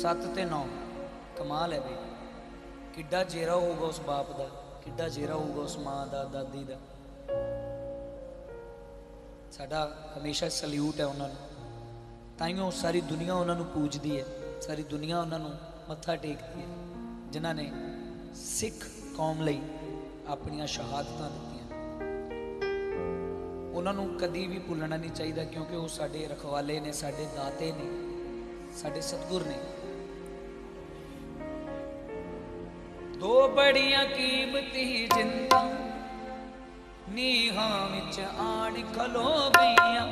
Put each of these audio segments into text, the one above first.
7 ਤੇ 9 ਕਮਾਲ ਹੈ ਬਈ। ਕਿੱਡਾ ਜੇਰਾ ਹੋਊਗਾ ਉਸ ਬਾਪ ਦਾ, ਕਿੱਡਾ ਜੇਰਾ ਹੋਊਗਾ ਉਸ ਮਾਂ ਦਾ, ਦਾਦੀ ਦਾ। ਸਾਡਾ ਹਮੇਸ਼ਾ ਸਲੂਟ ਹੈ ਉਹਨਾਂ ਨੂੰ। ਤਾਂ ਹੀ ਉਹ ਸਾਰੀ ਦੁਨੀਆ ਉਹਨਾਂ ਨੂੰ ਪੂਜਦੀ ਹੈ, ਸਾਰੀ ਦੁਨੀਆ ਉਹਨਾਂ ਨੂੰ ਮੱਥਾ ਟੇਕਦੀ ਹੈ। ਜਿਨ੍ਹਾਂ ਨੇ ਸਿੱਖ ਕੌਮ ਲਈ ਆਪਣੀਆਂ ਸ਼ਹਾਦਤਾਂ ਦਿੱਤੀਆਂ। ਉਹਨਾਂ ਨੂੰ ਕਦੀ ਵੀ ਭੁੱਲਣਾ ਨਹੀਂ ਚਾਹੀਦਾ ਕਿਉਂਕਿ ਉਹ ਸਾਡੇ ਰਖਵਾਲੇ ਨੇ, ਸਾਡੇ ਦਾਤੇ ਨੇ, ਸਾਡੇ ਸਤਿਗੁਰ ਨੇ। ਦੋ ਬੜੀਆਂ ਕੀਮਤੀ ਜਿੰਦਾਂ ਨੀਹਾਂ ਵਿੱਚ ਆਣ ਖਲੋ ਗਈਆਂ।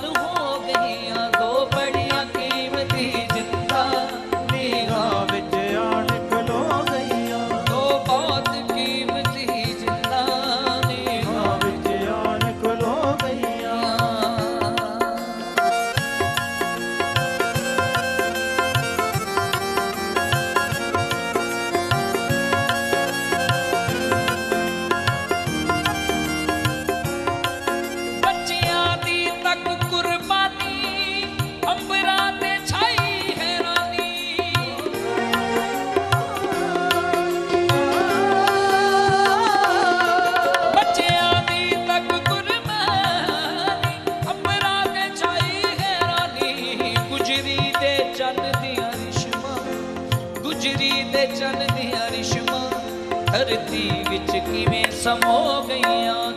Hallelujah. ਧਰਤੀ ਵਿੱਚ ਕਿਵੇਂ ਸਮੋ ਗਈਆਂ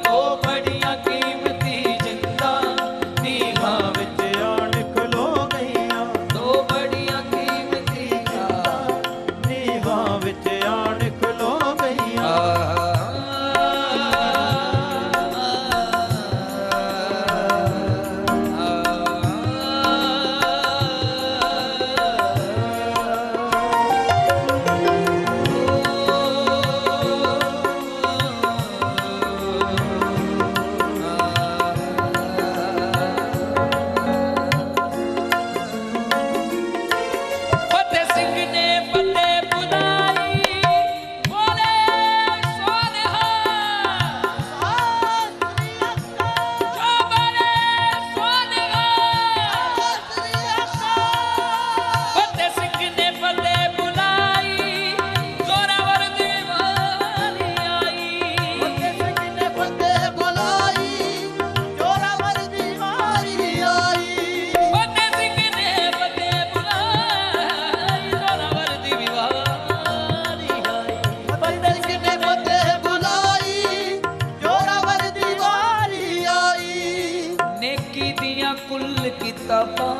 ਕੁੱਲ ਕਿਤਾਬਾਂ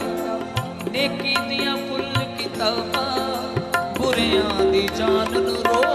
ਨੇਕੀ ਦੀਆਂ ਕੁੱਲ ਕਿਤਾਬਾਂ ਬੁਰਿਆਂ ਦੀ ਜਾਨ ਨੂੰ ਰੋ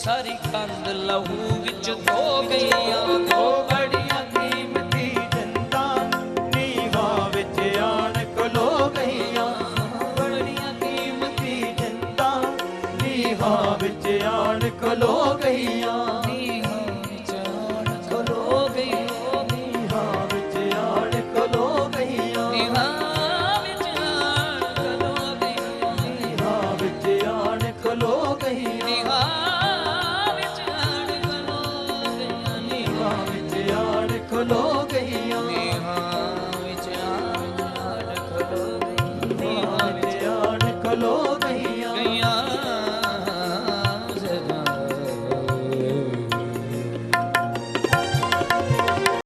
ਸਾਰੀ ਕੰਦ ਲਹੂ ਵਿੱਚ ਧੋ ਗਈਆਂ। ਧੋ ਬੜੀਆਂ ਕੀਮਤੀ ਜੰਤਾ ਨੀਵਾ ਵਿੱਚ ਆਣ ਕੋਲੋ ਗਈਆਂ। ਬੜੀਆਂ ਕੀਮਤੀ ਜੰਤਾ ਨੀਵਾ ਵਿੱਚ ਆਣ ਕੋਲੋ ਗਈਆਂ।